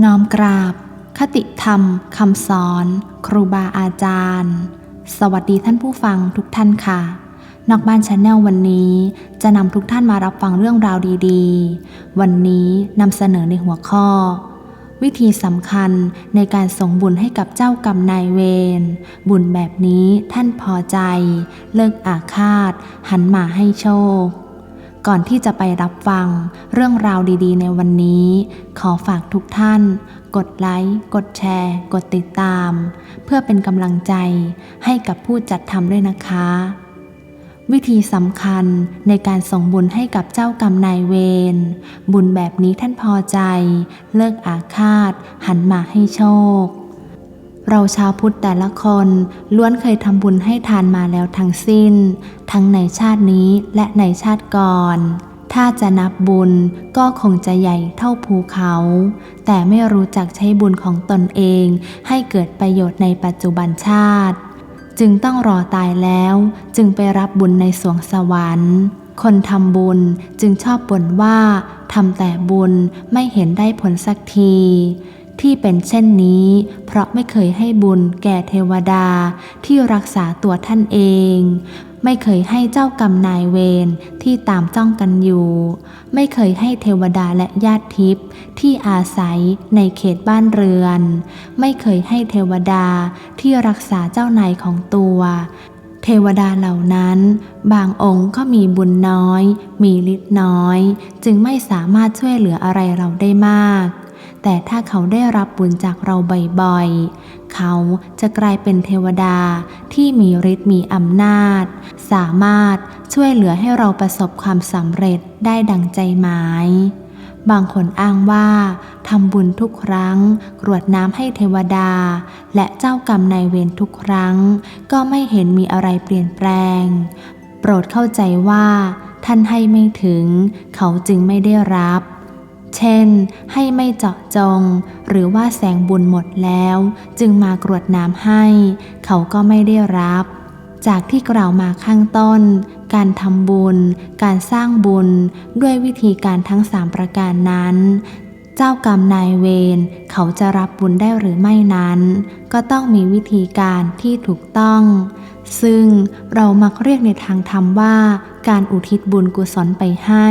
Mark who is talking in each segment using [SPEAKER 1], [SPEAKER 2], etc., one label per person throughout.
[SPEAKER 1] น้อมกราบ คติธรรมคำสอน ครูบาอาจารย์ สวัสดีท่านผู้ฟังทุกท่านค่ะ นอกบ้านชาแนลวันนี้จะนำทุกท่านมารับฟังเรื่องราวดีๆ วันนี้นำเสนอในหัวข้อ วิธีสำคัญในการส่งบุญให้กับเจ้ากรรมนายเวร บุญแบบนี้ท่านพอใจ เลิกอาฆาต หันมาให้โชค ก่อนที่จะไปรับฟังเรื่องราวดีๆ ในวันนี้ ขอฝากทุกท่าน กดไลค์ กดแชร์ กดติดตาม เพื่อเป็นกำลังใจให้กับผู้จัดทำด้วยนะคะ วิธีสำคัญในการส่งบุญให้กับเจ้ากรรมนายเวร บุญแบบนี้ท่านพอใจ เลิกอาฆาต หันมาให้โชค เราชาวพุทธแต่ละคนล้วนเคยทำบุญให้ทานมาแล้วทั้งสิ้น ทั้งในชาตินี้และในชาติก่อน ถ้าจะนับบุญก็คงจะใหญ่เท่าภูเขา แต่ไม่รู้จักใช้บุญของตนเองให้เกิดประโยชน์ในปัจจุบันชาติ จึงต้องรอตายแล้วจึงไปรับบุญในสวงสวรรค์ คนทำบุญจึงชอบบ่นว่าทำแต่บุญไม่เห็นได้ผลสักที ที่เป็นเช่นนี้ เพราะไม่เคยให้บุญแก่เทวดาที่รักษาตัวท่านเอง ไม่เคยให้เจ้ากรรมนายเวรที่ตามจ้องกันอยู่ ไม่เคยให้เทวดาและญาติทิพย์ที่อาศัยในเขตบ้านเรือน ไม่เคยให้เทวดาที่รักษาเจ้านายของตัว เทวดาเหล่านั้น บางองค์ก็มีบุญน้อย มีฤทธิ์น้อย จึงไม่สามารถช่วยเหลืออะไรเราได้มาก แต่ถ้าเขาได้รับบุญจากเราบ่อยๆ เขาจะกลายเป็นเทวดาที่มีฤทธิ์มีอำนาจ สามารถช่วยเหลือให้เราประสบความสำเร็จได้ดังใจหมาย บางคนอ้างว่าทำบุญทุกครั้ง กรวดน้ำให้เทวดา และเจ้ากรรมนายเวรทุกครั้ง ก็ไม่เห็นมีอะไรเปลี่ยนแปลง โปรดเข้าใจว่า ท่านให้ไม่ถึง เขาจึงไม่ได้รับ เช่น ให้ไม่เจาะจง หรือว่าแสงบุญหมดแล้ว จึงมากรวดน้ำให้ เขาก็ไม่ได้รับ จากที่กล่าวมาข้างต้น การทำบุญ การสร้างบุญ ด้วยวิธีการทั้งสามประการนั้น เจ้ากรรมนายเวรเขาจะรับบุญได้หรือไม่นั้น ก็ต้องมีวิธีการที่ถูกต้อง ซึ่งเรามักเรียกในทางธรรมว่า การอุทิศบุญกุศลไปให้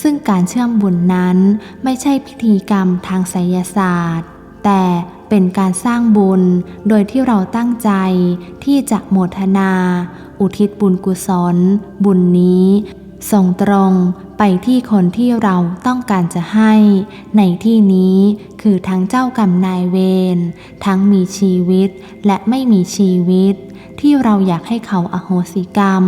[SPEAKER 1] ซึ่งการเชื่อมบุญนั้นไม่ใช่พิธีกรรมทางไสยศาสตร์ แต่เป็นการสร้างบุญโดยที่เราตั้งใจที่จะโมทนา อุทิศบุญกุศล บุญนี้ ส่งตรงไปที่คนที่เราต้องการจะให้ ในที่นี้คือทั้งเจ้ากรรมนายเวรทั้งมีชีวิตและไม่มีชีวิต ที่เราอยากให้เขาอโหสิกรรม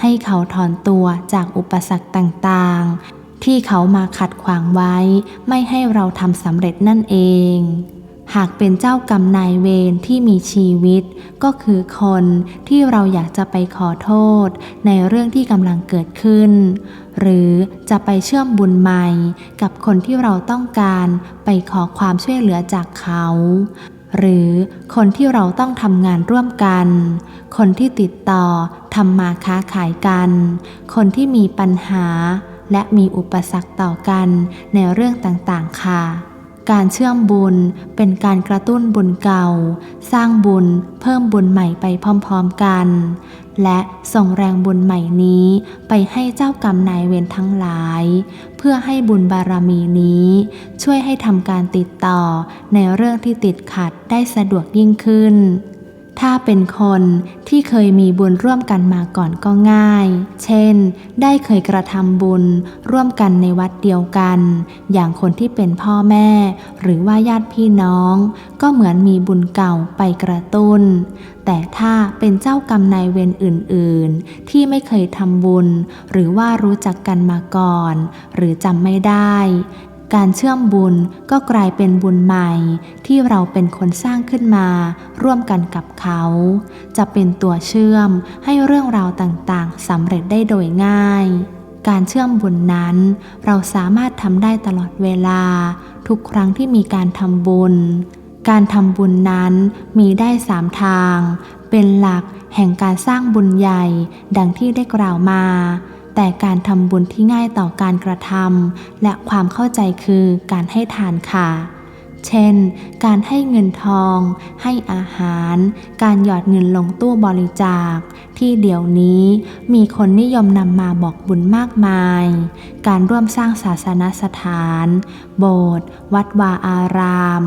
[SPEAKER 1] ให้เขาถอนตัวจากอุปสรรคต่างๆ ที่เขามาขัดขวางไว้ ไม่ให้เราทำสำเร็จนั่นเอง หากเป็นเจ้ากรรมนายเวรที่มีชีวิต ก็คือคนที่เราอยากจะไปขอโทษ ในเรื่องที่กำลังเกิดขึ้น หรือจะไปเชื่อมบุญใหม่ กับคนที่เราต้องการไปขอความช่วยเหลือจากเขา หรือคนที่เราต้องทำงานร่วมกัน คนที่ติดต่อทำมาค้าขายกัน คนที่มีปัญหาและมีอุปสรรคต่อกันในเรื่องต่างๆค่ะ การเชื่อมบุญเป็นการกระตุ้นบุญเก่า สร้างบุญเพิ่มบุญใหม่ไปพร้อมๆกัน และส่งแรงบุญใหม่นี้ไปให้เจ้ากรรมนายเวรทั้งหลาย เพื่อให้บุญบารมีนี้ ช่วยให้ทำการติดต่อในเรื่องที่ติดขัดได้สะดวกยิ่งขึ้น ถ้าเป็นคนที่เคยมีบุญร่วมกันมาก่อนก็ง่าย เช่น ได้เคยกระทำบุญร่วมกันในวัดเดียวกัน อย่างคนที่เป็นพ่อแม่ หรือว่าญาติพี่น้อง ก็เหมือนมีบุญเก่าไปกระตุ้น แต่ถ้าเป็นเจ้ากรรมนายเวรอื่น ๆ ที่ไม่เคยทำบุญ หรือว่ารู้จักกันมาก่อน หรือจำไม่ได้ การเชื่อมบุญก็กลายเป็นบุญใหม่ ที่เราเป็นคนสร้างขึ้นมา ร่วมกันกับเขา จะเป็นตัวเชื่อมให้เรื่องราวต่างๆสำเร็จได้โดยง่าย การเชื่อมบุญนั้น เราสามารถทำได้ตลอดเวลา ทุกครั้งที่มีการทำบุญ การทำบุญนั้นมีได้สามทาง เป็นหลักแห่งการสร้างบุญใหญ่ ดังที่ได้กล่าวมา แต่การทำบุญที่ง่ายต่อการกระทำและความเข้าใจคือการให้ทานค่ะ เช่น การให้เงินทอง ให้อาหาร การหยอดเงินลงตู้บริจาค ที่เดี๋ยวนี้มีคนนิยมนำมาบอกบุญมากมาย การร่วมสร้างศาสนสถาน โบสถ์ วัดวาอาราม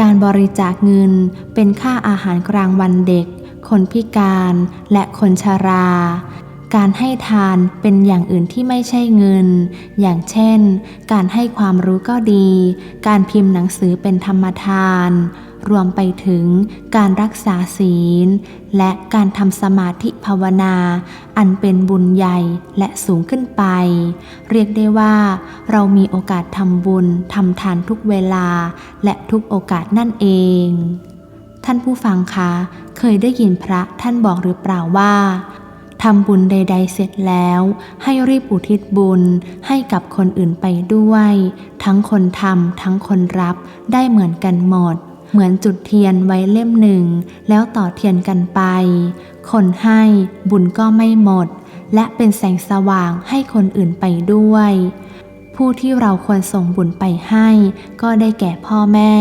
[SPEAKER 1] การบริจาคเงินเป็นค่าอาหารกลางวันเด็ก คนพิการ และคนชรา การให้ทานเป็นอย่างอื่นที่ไม่ใช่เงิน อย่างเช่น การให้ความรู้ก็ดี การพิมพ์หนังสือเป็นธรรมทาน รวมไปถึงการรักษาศีล และการทำสมาธิภาวนา อันเป็นบุญใหญ่และสูงขึ้นไป เรียกได้ว่า เรามีโอกาสทำบุญทำทานทุกเวลา และทุกโอกาสนั่นเอง ท่านผู้ฟังคะ เคยได้ยินพระท่านบอกหรือเปล่าว่า ทำบุญใด ๆ เสร็จแล้ว ให้รีบอุทิศบุญให้กับคนอื่นไปด้วย ทั้งคนทำทั้งคนรับได้เหมือนกันหมด เหมือนจุดเทียนไว้เล่มหนึ่ง แล้วต่อเทียนกันไป คนให้บุญก็ไม่หมด และเป็นแสงสว่างให้คนอื่นไปด้วย ผู้ที่เราควรส่งบุญไปให้ ก็ได้แก่พ่อแม่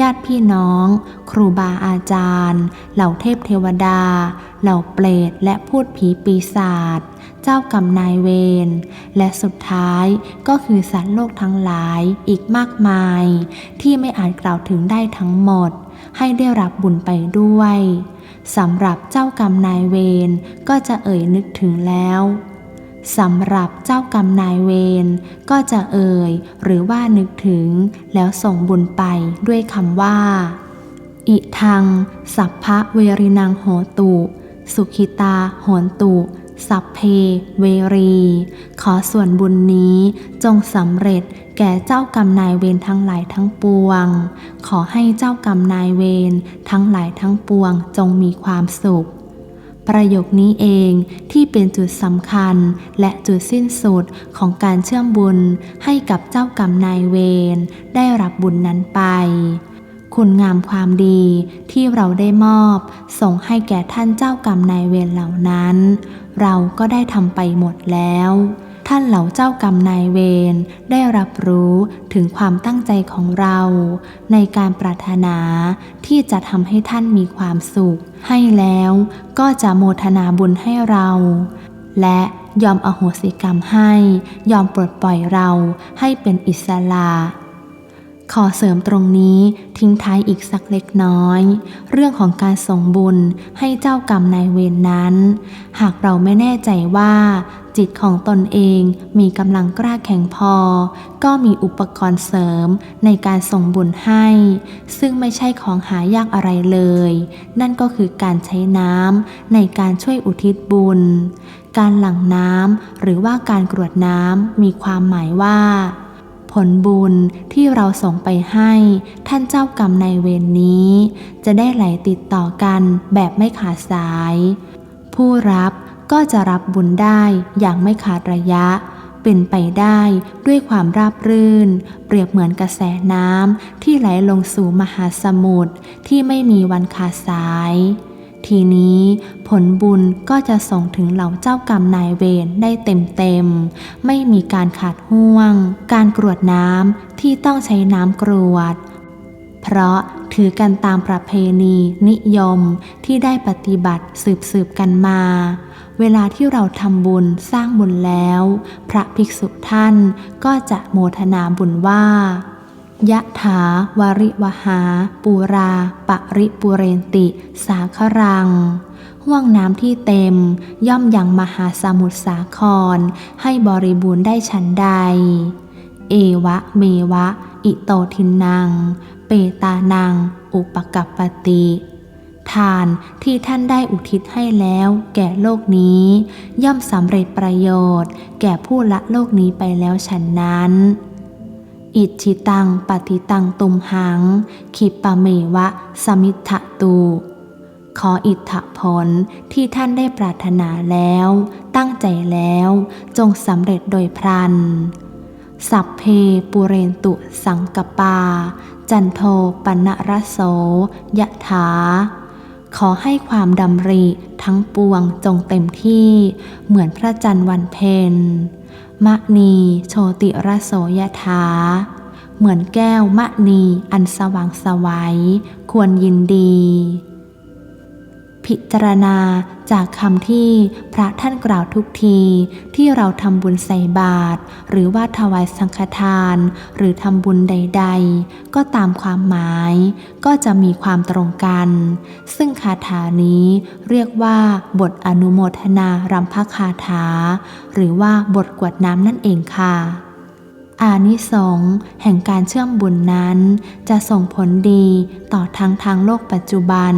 [SPEAKER 1] ญาติพี่น้อง ครูบาอาจารย์ เหล่าเทพเทวดา เหล่าเปรตและพูดผีปีศาจเจ้ากรรมนายเวรและสุดท้ายก็คือสัตว์โลกทั้งหลายอีกมากมาย ที่ไม่อาจกล่าวถึงได้ทั้งหมด ให้ได้รับบุญไปด้วยสำหรับเจ้ากรรมนายเวรก็จะเอ่ยนึกถึงแล้ว สำหรับเจ้ากรรมนายเวรก็จะเอ่ยหรือว่านึกถึงแล้วส่งบุญไปด้วยคำว่า อิทัง สัพพะเวรินังโหตุ สุขิตาโหนตุ สัพเพเวรี ขอส่วนบุญนี้จงสำเร็จแก่เจ้ากรรมนายเวรทั้งหลายทั้งปวง ขอให้เจ้ากรรมนายเวรทั้งหลายทั้งปวงจงมีความสุข ประโยคนี้เองที่เป็นจุดสำคัญและจุดสิ้นสุดของการเชื่อมบุญให้กับเจ้ากรรมนายเวรได้รับบุญนั้นไป คุณงามความดีที่เราได้มอบ ส่งให้แก่ท่านเจ้ากรรมนายเวรเหล่านั้น เราก็ได้ทำไปหมดแล้ว ท่านเหล่าเจ้ากรรมนายเวรได้รับรู้ถึงความตั้งใจของเรา ในการปรารถนาที่จะทำให้ท่านมีความสุข ให้แล้วก็จะโมทนาบุญให้เรา และยอมอโหสิกรรมให้ ยอมปลดปล่อยเราให้เป็นอิสระขอเสริมตรงนี้ทิ้งท้ายอีกสักเล็กน้อย เรื่องของการส่งบุญให้เจ้ากรรมนายเวรนนั้น หากเราไม่แน่ใจว่า จิตของตนเองมีกำลังกล้าแข็งพอ ก็มีอุปกรณ์เสริมในการส่งบุญให้ ซึ่งไม่ใช่ของหายากอะไรเลย นั่นก็คือการใช้น้ำในการช่วยอุทิศบุญ การหลั่งน้ำหรือว่าการกรวดน้ำมีความหมายว่าผลบุญที่เราส่งไปให้ท่านเจ้ากรรมในเวรนนี้ จะได้ไหลติดต่อกันแบบไม่ขาดสาย ผู้รับ ก็จะรับบุญได้อย่างไม่ขาดระยะ เป็นไปได้ด้วยความราบรื่น เปรียบเหมือนกระแสน้ำที่ไหลลงสู่มหาสมุทรที่ไม่มีวันขาดสาย ทีนี้ผลบุญก็จะส่งถึงเหล่าเจ้ากรรมนายเวรได้เต็มๆ ไม่มีการขาดห่วง การกรวดน้ำที่ต้องใช้น้ำกรวดเพราะถือกันตามประเพณีนิยมที่ได้ปฏิบัติสืบสืบกันมา เวลาที่เราทำบุญสร้างบุญแล้ว พระภิกษุท่านก็จะโมทนาบุญว่ายะถาวาริวหา ปูราปริปุเรนติ สาครัง ห่วงน้ำที่เต็ม ย่อมอยังมหาสมุทรสาคร ให้บริบูรณ์ได้ฉันใด เอวะเมวะ อิโตทินนัง เปตานัง อุปกัปปติ ทานที่ท่านได้อุทิศให้แล้วแก่โลกนี้ ย่อมสำเร็จประโยชน์ แก่ผู้ละโลกนี้ไปแล้วฉันนั้น อิจิตังปฏิตังตุมหัง ขิปะเมวะ สมิทธตูขออิทธผลที่ท่านได้ปรารถนาแล้ว ตั้งใจแล้ว จงสำเร็จโดยพลัน สัพเพปุเรนตุสังกปา จันโทปนรโสยะถา ขอให้ความดำริทั้งปวงจงเต็มที่เหมือนพระจันทร์วันเพ็ญมะนีโชติระโสยะถา เหมือนแก้วมะนีอันสว่างสวัยควรยินดี พิจารณาจากคำที่พระท่านกล่าวทุกทีที่เราทำบุญใส่บาตรหรือว่าถวายสังฆทาน หรือทำบุญใด ๆ ก็ตามความหมาย ก็จะมีความตรงกัน ซึ่งคาถานี้เรียกว่า บทอนุโมทนารำพคาถา หรือว่าบทกวดน้ำนั่นเองค่ะ อานิสงส์แห่งการเชื่อมบุญนั้น จะส่งผลดีต่อทั้งทางโลกปัจจุบัน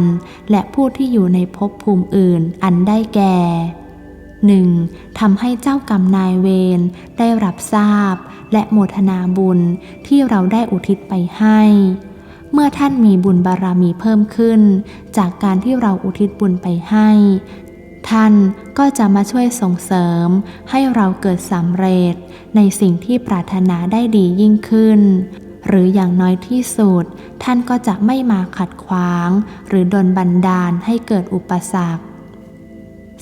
[SPEAKER 1] และผู้ที่อยู่ในภพภูมิอื่นอันได้แก่ 1. ทำให้เจ้ากรรมนายเวรได้รับทราบ และโมทนาบุญที่เราได้อุทิศไปให้ เมื่อท่านมีบุญบารมีเพิ่มขึ้น จากการที่เราอุทิศบุญไปให้ ท่านก็จะมาช่วยส่งเสริม ให้เราเกิดสำเร็จ ในสิ่งที่ปรารถนาได้ดียิ่งขึ้น หรืออย่างน้อยที่สุด ท่านก็จะไม่มาขัดขวาง หรือดนบันดาลให้เกิดอุปสรรค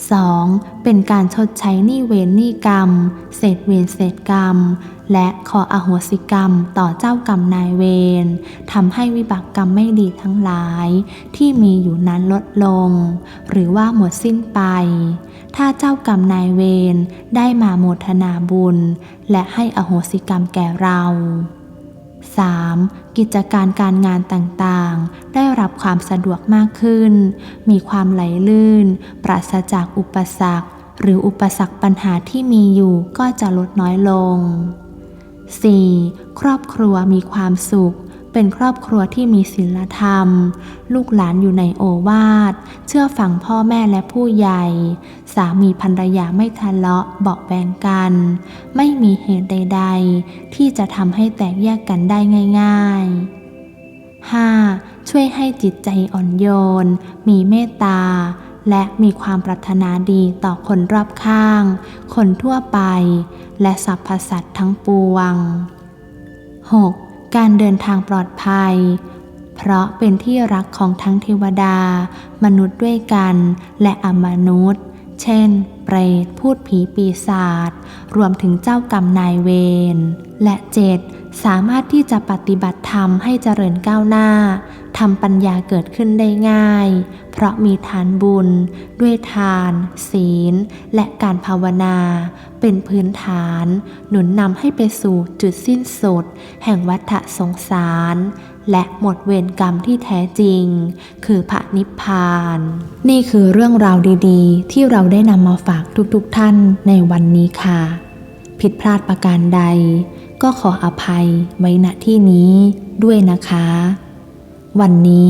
[SPEAKER 1] 2. เป็นการชดใช้หนี้เวรหนี้กรรม เศษเวรเศษกรรม และขออโหสิกรรมต่อเจ้ากรรมนายเวรทำให้วิบากกรรมไม่ดีทั้งหลาย ที่มีอยู่นั้นลดลง หรือว่าหมดสิ้นไป ถ้าเจ้ากรรมนายเวรได้มาโมทนาบุญ และให้อโหสิกรรมแก่เรา 3. กิจการการงานต่างๆ ได้รับความสะดวกมากขึ้น มีความไหลลื่น ปราศจากอุปสรรค หรืออุปสรรคปัญหาที่มีอยู่ก็จะลดน้อยลง 4. ครอบครัวมีความสุข เป็นครอบครัวที่มีศีลธรรม ลูกหลานอยู่ในโอวาท เชื่อฟังพ่อแม่และผู้ใหญ่ สามีภรรยาไม่ทะเลาะเบาะแวงกัน ไม่มีเหตุใด ๆ ที่จะทำให้แตกแยกกันได้ง่ายๆ 5. ช่วยให้จิตใจอ่อนโยน มีเมตตา และมีความปรารถนาดีต่อคนรอบข้าง คนทั่วไป และสรรพสัตว์ทั้งปวง 6. การเดินทางปลอดภัย เพราะเป็นที่รักของทั้งเทวดา มนุษย์ด้วยกัน และอมนุษย์ เช่น เปรต พูดผีปีศาจ รวมถึงเจ้ากรรมนายเวร และเจ็ดสามารถที่จะปฏิบัติธรรมให้เจริญก้าวหน้าทำปัญญาเกิดขึ้นได้ง่าย เพราะมีฐานบุญ ด้วยทาน ศีล และการภาวนา เป็นพื้นฐาน หนุนนำให้ไปสู่จุดสิ้นสุด แห่งวัฏสงสาร และหมดเวรกรรมที่แท้จริง คือพระนิพพาน นี่คือเรื่องราวดีๆ ที่เราได้นำมาฝากทุกๆทท่านในวันนี้ค่ะ ผิดพลาดประการใด ก็ขออภัยไว้ณที่นี้ด้วยนะคะ วันนี้